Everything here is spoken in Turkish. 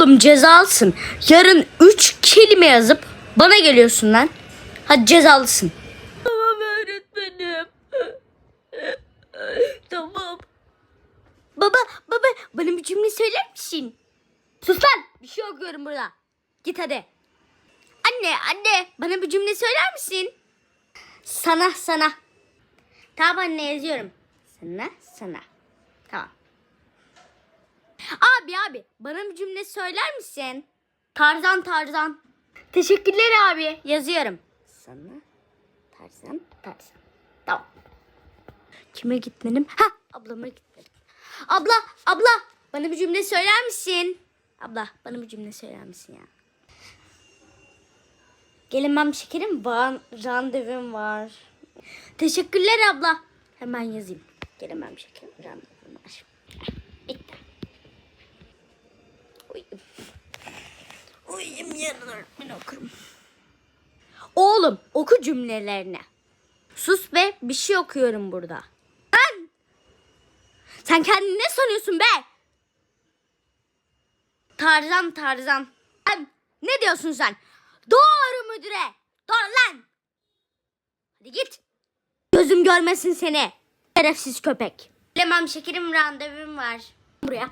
Oğlum cezalısın. Yarın üç kelime yazıp bana geliyorsun lan. Hadi cezalısın. Tamam öğretmenim. tamam. Baba baba bana bir cümle söyler misin? Sus lan bir şey okuyorum burada. Git hadi. Anne anne bana bir cümle söyler misin? Sana sana. Tamam anne yazıyorum. Sana sana. Tamam. Abi abi bana bir cümle söyler misin? Tarzan Tarzan. Teşekkürler abi yazıyorum. Sana Tarzan Tarzan. Tamam. Kime gitmedim? Ha ablama gitmedim. Abla abla bana bir cümle söyler misin? Abla bana bir cümle söyler misin ya? Gelin ben şekerim var. Randevum var. Teşekkürler abla. Hemen yazayım. Gelin ben şekerim randevum var. Öğretmen okurum. Oğlum oku cümlelerini. Sus be bir şey okuyorum burada. Lan! Sen kendini ne sanıyorsun be? Tarzan Tarzan. Lan, ne diyorsun sen? Doğru müdüre. Doğru lan. Hadi git. Gözüm görmesin seni. Şerefsiz köpek. Bilemem şekerim randevum var. Buraya.